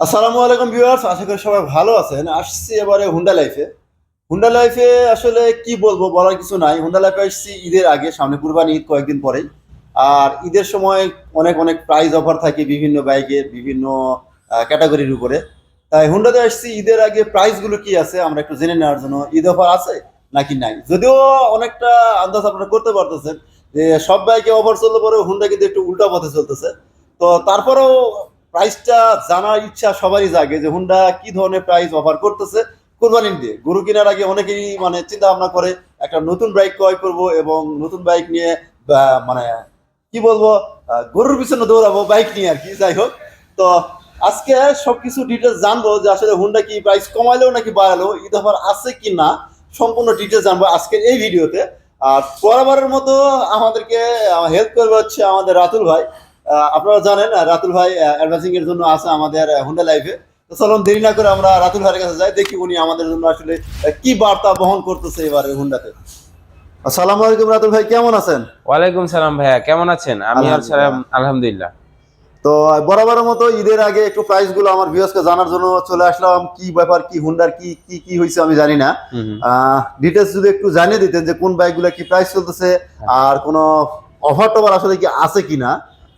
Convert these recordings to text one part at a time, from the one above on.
আসসালামু আলাইকুম ভিউয়ার্স, আশা করি সবাই ভালো আছেন। আসছি এবারে হুন্ডা লাইফে হুন্ডা লাইফে আসলে কি বলব বলার কিছু নাই। হুন্ডা লাইফে আসছি ঈদের আগে, সামনে কুরবানি ঈদ কয়েকদিন পরেই আর ঈদের সময় অনেক অনেক প্রাইজ অফার থাকে বিভিন্ন বাইকের বিভিন্ন ক্যাটাগরির উপরে। তাই হুন্ডাতে আসছি, ঈদের আগে প্রাইসগুলো কি আছে আমরা একটু জেনে নেওয়ার জন্য। ঈদ অফার আছে নাকি নাই? যদিও অনেকটা আন্দাজ আপনারা করতে পারতেছেন যে সব বাইকে অফার চলতে পরেও হুন্ডা কিন্তু একটু উল্টা পথে চলতেছে। তো তারপরেও প্রাইসটা জানার ইচ্ছা সবারই জাগে যে হুন্ডা কি ধরনের প্রাইস অফার করতেছে। কোরবানির দিয়ে। গরু কেনার আগে অনেকেই মানে চিন্তা ভাবনা করে, একটা নতুন বাইক ক্রয় করব এবং নতুন বাইক নিয়ে মানে কি বলব গরুর পিছনে দৌড়াবো বাইক নিয়ে আর কি, যাই হোক। তো আজকে সবকিছু ডিটেলস জানব যে আসলে হুন্ডা কি প্রাইস কমাইলেও নাকি বাড়ালো, ঈদ অফার আছে কি না, সম্পূর্ণ ডিটেলস জানব আজকের এই ভিডিওতে। আর বরাবরের মতো আমাদেরকে হেল্প করবে হচ্ছে আমাদের রাতুল ভাই। আপনারা জানেন রাতুল ভাই অ্যাডভান্সিং এর জন্য আছে আমাদের হুন্ডা লাইফে তো চলুন দেরি না করে আমরা রাতুল ভাইয়ের কাছে যাই দেখি উনি আমাদের জন্য আসলে কি বার্তা বহন করতেছে এবারে হুন্ডাতে আসসালামু আলাইকুম রাতুল ভাই কেমন আছেন? ওয়ালাইকুম সালাম ভাইয়া কেমন আছেন? আমি আলহামদুলিল্লাহ। তো বরাবরের মতো ঈদের আগে একটু প্রাইসগুলো আমার ভিউয়ার্সকে জানার জন্য চলে আসলাম কি ব্যাপার কি হুন্ডার কি কি কি হয়েছে আমি জানি না। ডিটেলস যদি একটু জানিয়ে দিতেন যে কোন বাইকগুলো কি প্রাইস চলতেছে আর কোনো অফার টফার আসলে কি আছে কিনা।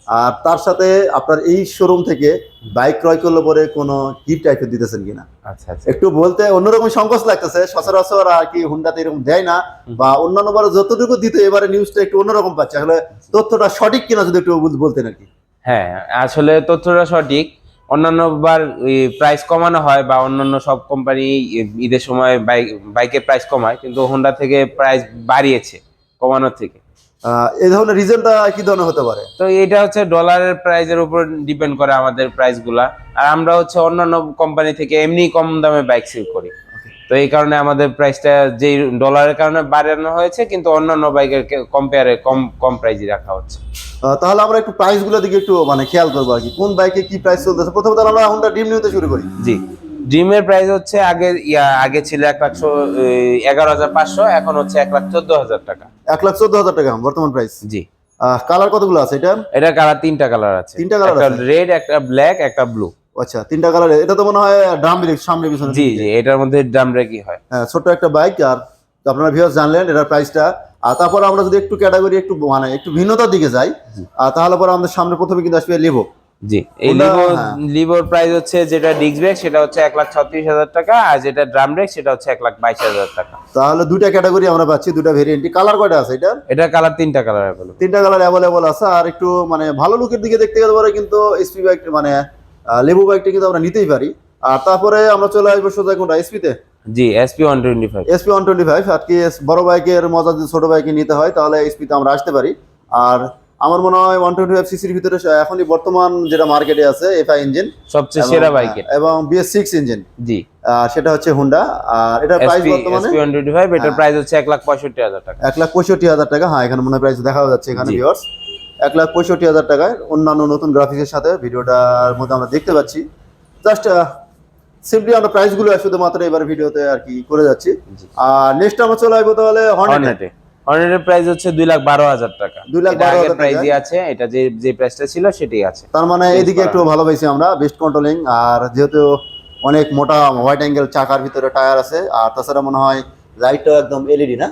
আর তার সাথে আপনার এই শোরুম থেকে বাইক ক্রয় করলে পরে কোনো গিফট টাইপের দিতেছেন কিনা? আচ্ছা আচ্ছা। একটু বলতে অন্যরকম সংকোচ লাগতেছে সচরাচর আর কি হুন্ডাতে এরকম দেয় না বা অন্যান্য বার যতটুকু দিত এবারে নিউজটা একটু অন্যরকম পাচ্ছে। আসলে তথ্যটা সঠিক কিনা যদি একটু বল- বলতেন আর কি। হ্যাঁ আসলে তথ্যটা সঠিক। অন্যান্য বার প্রাইস কমানো হয় বা অন্যান্য সব কোম্পানি ঈদের সময় বাইক বাইকের প্রাইস কমায় কিন্তু হোন্ডা থেকে প্রাইস বাড়িয়েছে কমানোর থেকে। এই ধরনের রিজনটা কি ধরনের হতে পারে? তো এটা হচ্ছে ডলারের প্রাইসের উপর ডিপেন্ড করে আমাদের প্রাইসগুলা। আর আমরা হচ্ছে অন্যান্য কোম্পানি থেকে এমনি কম দামে বাইক সেল করি। তো এই কারণে আমাদের প্রাইসটা যেই ডলারের কারণে বাড়ানো হয়েছে কিন্তু অন্যান্য বাইকের কম্পেয়ারে কম কম প্রাইসই রাখা হচ্ছে। তাহলে আমরা একটু প্রাইসগুলো দিকে একটু মানে খেয়াল করব আর কি। কোন বাইকে কি প্রাইস চলতেছে? প্রথমে তাহলে আমরা হুন্ডা ডিম নিতে শুরু করি। জি। ড্রিমের প্রাইস হচ্ছে আগে আগে ছিল এক লাখ এগারো হাজার পাঁচশো এখন হচ্ছে এক লাখ চোদ্দ হাজার টাকা। এক লাখ চোদ্দ হাজার টাকা বর্তমান প্রাইস জি। কালার কতগুলো আছে এটা এটা কালার তিনটা কালার আছে। তিনটা কালার একটা আছে? রেড একটা ব্ল্যাক একটা ব্লু আচ্ছা তিনটা কালার এটা তো মনে হয় ড্রাম ব্রেক সামনে পিছনে জি জি এটার মধ্যে ড্রাম রেকি হয়। হ্যাঁ, ছোট্ট একটা বাইক আর আপনারা ভিউয়ার্স জানলেন এটার প্রাইসটা আর তারপর আমরা যদি একটু ক্যাটাগরি একটু মানে একটু ভিন্নতার দিকে যাই আর তাহলে পরে আমাদের সামনে প্রথমে কিন্তু আসবে লিভো জি এই লিভো হ্যাঁ। লিভোর প্রাইস হচ্ছে যেটা ডিস্ক ব্রেক সেটা হচ্ছে এক লাখ ছত্রিশ হাজার টাকা আর যেটা ড্রাম ব্রেক সেটা হচ্ছে এক লাখ বাইশ হাজার টাকা। তাহলে দুইটা ক্যাটাগরি আমরা পাচ্ছি দুটা ভেরিয়েন্টই কালার কয়টা আছে এটা এটা কালার তিনটা কালার অ্যাভেলেবল তিনটা কালার অ্যাভেলেবল আছে আর একটু মানে ভালো লুকের দিকে দেখতে গেলে পরে কিন্তু এসপি বাইক মানে লেবু বাইকটা কিন্তু আমরা নিতেই পারি। আর তারপরে আমরা চলে আসব সোজা কোনটা এসপিতে জি SP one twenty five SP one twenty five আর কি বড় বাইকের মজা যদি ছোট বাইকে নিতে হয় তাহলে এসপিতে আমরা আসতে পারি। আর আমার মনে হয় ওয়ান টোয়েন্টি ফাইভ সিসির ভিতরে এখনই বর্তমান যেটা মার্কেটে আছে এফআই ইঞ্জিন সবচেয়ে সেরা বাইক এবং বিএস সিক্স ইঞ্জিন জি। সেটা হচ্ছে হুন্ডা আর এটার প্রাইস বর্তমানে? ওয়ান টোয়েন্টি ফাইভ এটার হ্যাঁ। প্রাইস হচ্ছে এক লাখ পঁয়ষট্টি হাজার টাকা। এক লাখ পঁয়ষট্টি হাজার টাকা। হ্যাঁ এখানে মনে হয় প্রাইস দেখা যাচ্ছে এখানে জি। ভিউয়ার্স এক লাখ পঁয়ষট্টি হাজার টাকায় অন্যান্য নতুন গ্রাফিক্সের সাথে ভিডিওটার মধ্যে আমরা দেখতে পাচ্ছি। জাস্ট সিম্পলি আমরা প্রাইসগুলো শুধুমাত্র এবার ভিডিওতে আর কি করে যাচ্ছি। আর নেক্সট আমরা চলে আসব তাহলে হর্নেট হর্নেটের প্রাইস হচ্ছে দুই লাখ বারো হাজার টাকা। দুই লাখ বারো হাজার প্রাইসই আছে এটা যে যে প্রাইসটা ছিল সেটাই আছে। তার মানে এদিকে একটু ভালো পাইছি আমরা বেস্ট কন্ট্রোলিং আর যেহেতু অনেক মোটা হোয়াইট অ্যাঙ্গেল চাকার ভিতরে টায়ার আছে আর তাছাড়া মনে হয় লাইটটাও একদম এলইডি না?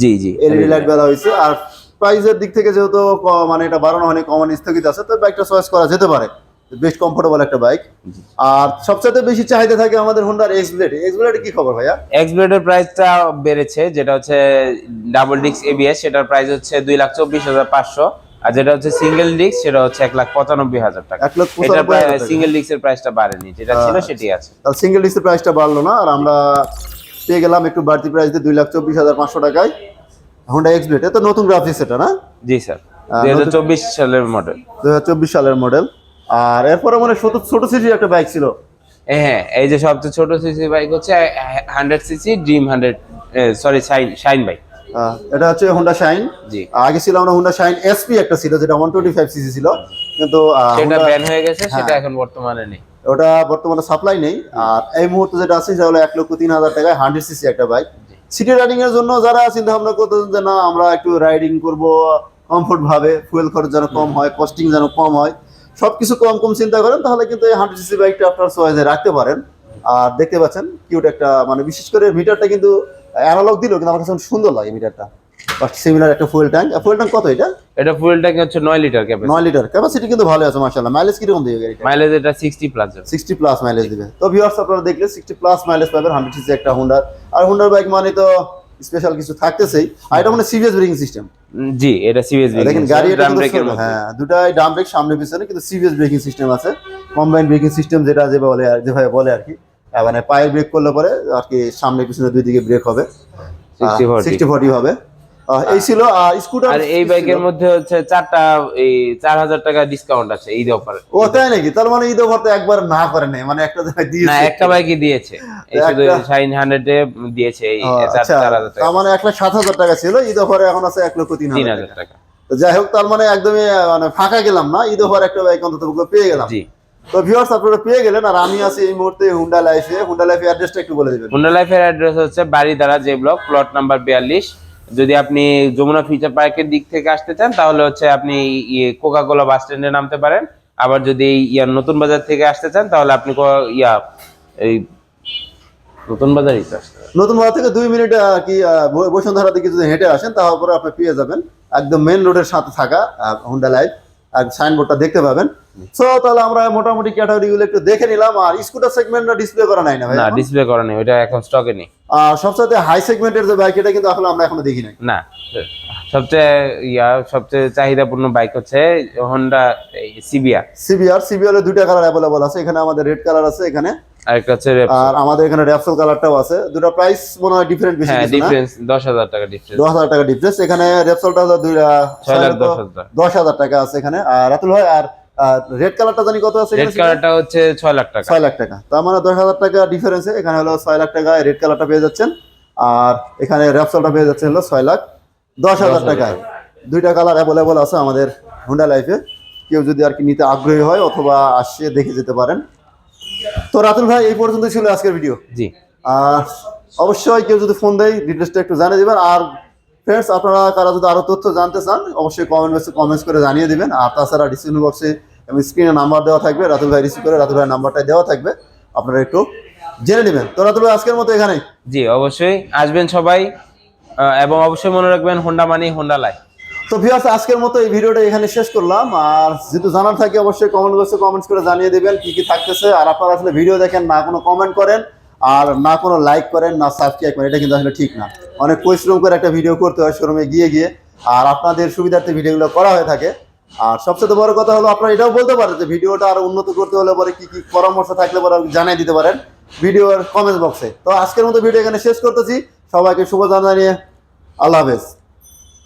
জি জি এলইডি লাইট বেলা হয়েছে আর প্রাইসের দিক থেকে যেহেতু মানে এটা বাড়ানো হয়নি কমন স্থগিত আছে তো বাইকটা চয়েস করা যেতে পারে। বেস্ট কমফোর্টেবল একটা বাইক আর সবচেয়ে বেশি চাহিদা থাকে আমাদের হোন্ডার এক্স ব্লেড এক্স ব্লেড কি খবর ভাইয়া? এক্স ব্লেডের প্রাইসটা বেড়েছে যেটা হচ্ছে ডাবল ডিস্ক এবিএস সেটার প্রাইস হচ্ছে দুই লাখ চব্বিশ হাজার পাঁচশো। আর যেটা হচ্ছে সিঙ্গেল ডিস্ক সেটা হচ্ছে এক লাখ পঁচানব্বই হাজার টাকা। এটা। সিঙ্গেল ডিস্কের প্রাইসটা বাড়েনি যেটা ছিল সেটাই আছে। তাহলে সিঙ্গেল ডিস্কের প্রাইসটা বাড়লো না আর আমরা পেয়ে গেলাম একটু বাড়তি প্রাইস দিয়ে দুই লাখ চব্বিশ হাজার পাঁচশো টাকায় হোন্ডা এক্স ব্লেড এটা নতুন গ্রাফিক্স এটা না? জি স্যার। দুই হাজার চব্বিশ সালের মডেল দুই হাজার চব্বিশ সালের মডেল আর এরপরে মানে ছোট ছোট সিজির একটা বাইক ছিল। হ্যাঁ এই যে সবচেয়ে ছোট সিসি বাইক হচ্ছে hundred CC dream hundred sorry shine shine bike এটা হচ্ছে হোন্ডা শাইন জি। আগে ছিল আমরা হোন্ডা শাইন এসপি একটা ছিল যেটা ওয়ান টোয়েন্টি ফাইভ সিসি ছিল। কিন্তু সেটা ব্যান হয়ে গেছে সেটা হ্যাঁ। এখন বর্তমানে নেই। ওটা বর্তমানে সাপ্লাই নেই। আর এই মুহূর্তে যেটা আছে সেটা হলো এক লক্ষ তিন হাজার টাকায় হান্ড্রেড সিসি একটা বাইক সিটি রাইডিং এর জন্য যারা চিন্তা ভাবনা করতেছেন যে না আমরা একটু রাইডিং করব কমফোর্ট ভাবে ফুয়েল খরচ যেন কম হয় কস্টিং যেন কম হয় সবকিছু কম কম চিন্তা করেন তাহলে কিন্তু এই হান্ড্রেড সিসি বাইকটা আপনার চয়েসে রাখতে পারেন। আর দেখতে পাচ্ছেন কিউট একটা মানে বিশেষ করে মিটারটা কিন্তু অ্যানালগ দিলেও কিন্তু আমার কাছে সুন্দর লাগে মিটারটা বাট সিমিলার একটা ফুয়েল ট্যাঙ্ক ফুয়েল ট্যাঙ্ক কত এটা? এটা ফুয়েল ট্যাঙ্ক হচ্ছে নয় লিটার ক্যাপাসিটি নয় লিটার ক্যাপাসিটি কিন্তু ভালো আছে মার্শাল্লাহ মাইলেজ কীরকম দিবে গাড়িটা? মাইলেজ এটা sixty plus sixty plus mileage দিবে। তো ভিউয়ার্স আপনারা দেখলে সিক্সটি প্লাস মাইলেজ পাবেন হান্ড্রেড সিসি একটা হুন্ডার আর হুন্ডার বাইক মানে তো স্পেশাল কিছু থাকতেছেই আর এটা মানে সিভিএস ব্রেকিং সিস্টেম। জি এটা সিবিএস দেখেন গাড়ি এটা ড্রাম ব্রেকের মধ্যে। হ্যাঁ দুটাই ড্রাম ব্রেক সামনে পিছনে কিন্তু সিভিএস ব্রেকিং সিস্টেম আছে। কম্বাইন ব্রেকিং সিস্টেম যেটা যে বলে আর- যেভাবে বলে আর কি। মানে পায়ের ব্রেক করলে পরে আর কি সামনে পিছনে দুই দিকে ব্রেক হবে। 60 40 সিক্সটি ফর্টি হবে। এই ছিল স্কুটার আর এই বাইকের মধ্যে হচ্ছে চারটা এই চার হাজার টাকা ডিসকাউন্ট আছে ঈদ অফার ও তাই নাকি? তার মানে ঈদ ওভার তো একবার না করে নাই মানে একটা জায়গায় না দিয়েছে একটা বাইকই দিয়েছে। এই শুধু শাইন হান্ড্রেড এ দিয়েছে এই চার আচ্ছা। হাজার টাকা। তার মানে এক লাখ সাত হাজার টাকা ছিল ঈদ ওভারে এখন আছে এক লক্ষ তিন হাজার টাকা। তো যাই হোক তার মানে একদমই মানে ফাঁকা গেলাম না ঈদ ওভার একটা বাইক অন্তত পেয়ে গেলাম। জি। তো ভিউয়ার্স আপনারা পেয়ে গেলেন আর আমি আছি এই মুহূর্তে হুন্ডা লাইফে হুন্ডা লাইফে অ্যাড্রেসটা একটু বলে দিবেন। হুন্ডা লাইফের অ্যাড্রেস হচ্ছে বাড়িধারা যে ব্লক প্লট নাম্বার বিয়াল্লিশ যদি আপনি যমুনা ফিউচার পার্কের দিক থেকে আসতে চান, তাহলে হচ্ছে আপনি কোকা কোলা বাস স্ট্যান্ডে নামতে পারেন। আবার যদি ইয়া নতুন বাজার থেকে আসতে চান, তাহলে আপনি ইয়া, এই নতুন আসতে নতুন বাজার থেকে দুই মিনিট কি বসুন্ধরা দিকে যদি হেঁটে আসেন তারপরে আপনি পেয়ে যাবেন। একদম মেন রোডের সাথে থাকা হুন্ডা লাইফ আর সাইনবোর্ডটা দেখতে পাবেন। সো তাহলে আমরা মোটামুটি ক্যাটাগরিগুলো একটু দেখে নিলাম। আর স্কুটার সেগমেন্টটা ডিসপ্লে করা নাই না ভাই না ডিসপ্লে করা নেই ওইটা এখন স্টকে নেই। আর সবচেয়ে হাই সেগমেন্টের যে বাইক এটা কিন্তু আসলে আমরা এখনও দেখি নাই। না সবচেয়ে ইয়া সবচেয়ে চাহিদাপূর্ণ বাইক হচ্ছে হন্ডা সিবিআর সিবিআর সিবিআর এর দুইটা কালার অ্যাভেলেবল আছে। এখানে আমাদের রেড কালার আছে এখানে আর একটা হচ্ছে। আর আমাদের এখানে র্যাপসোল কালারটাও আছে। দুটো প্রাইস মনে হয় ডিফারেন্ট বেশি হ্যাঁ ডিফারেন্স দশ হাজার টাকা ডিফারেন্স দশ হাজার টাকা ডিফারেন্স এখানে র্যাপসোলটা হলো দুই ছয় লাখ দশ হাজার। দশ হাজার টাকা আছে এখানে। আর রাতুল ভাই আর রেড কালারটা জানি কত আছে রেড কালারটা হচ্ছে ছয় লাখ টাকা। ছয় লাখ টাকা। তার মানে দশ হাজার টাকা ডিফারেন্সে এখানে হলো ছয় লাখ টাকা রেড কালারটা পেয়ে যাচ্ছেন। আর এখানে র্যাপসলটা পেয়ে যাচ্ছেন হলো ছয় লাখ দশ হাজার টাকায়। দুইটা কালার অ্যাভেলেবল আছে আমাদের হুন্ডা লাইফে কেউ যদি আর কি নিতে আগ্রহী হয় অথবা আসে দেখে যেতে পারেন। তো রাতুল ভাই এই পর্যন্ত ছিল আজকের ভিডিও জি। আর অবশ্যই কেউ যদি ফোন দেয় ডিটেলসটা একটু জানিয়ে দিবেন। আর ফ্রেন্ডস আপনারা কারা যদি আরও তথ্য জানতে চান অবশ্যই কমেন্ট বক্সে কমেন্টস করে জানিয়ে দিবেন। আর তাছাড়া ডিসক্রিপশন বক্সে এবং স্ক্রিনে নাম্বার দেওয়া থাকবে রাতুল ভাই রিসিভ করে রাতুল ভাই নাম্বারটা দেওয়া থাকবে। আপনারা একটু জেনে নেবেন। তো রাতুল ভাই আজকের মতো এখানেই। জি অবশ্যই। আসবেন সবাই। এবং অবশ্যই মনে রাখবেন হোন্ডা মানি হোন্ডা লাই তো ভিউয়ার্স আজকের মতো এই ভিডিওটা এখানে শেষ করলাম। আর যেহেতু জানার থাকে, অবশ্যই কমেন্ট বক্সে কমেন্টস করে জানিয়ে দেবেন কি কি থাকতেছে। আর আপনারা আসলে ভিডিও দেখেন, না কোনো কমেন্ট করেন, আর না কোনো লাইক করেন, না সাবস্ক্রাইব করেন, এটা কিন্তু আসলে ঠিক না। অনেক পরিশ্রম করে একটা ভিডিও করতে হয় শোরুমে গিয়ে গিয়ে, আর আপনাদের সুবিধার্থে ভিডিওগুলো করা হয়ে থাকে। আর সবচেয়ে বড় কথা হলো, আপনারা এটাও বলতে পারেন যে ভিডিওটা আরও উন্নত করতে হলে পরে কি কি পরামর্শ থাকলে পরে জানিয়ে দিতে পারেন ভিডিওর কমেন্ট বক্সে তো আজকের মতো ভিডিও এখানে শেষ করতেছি। সবাইকে শুভ জানিয়ে আল্লাহ হাফেজ।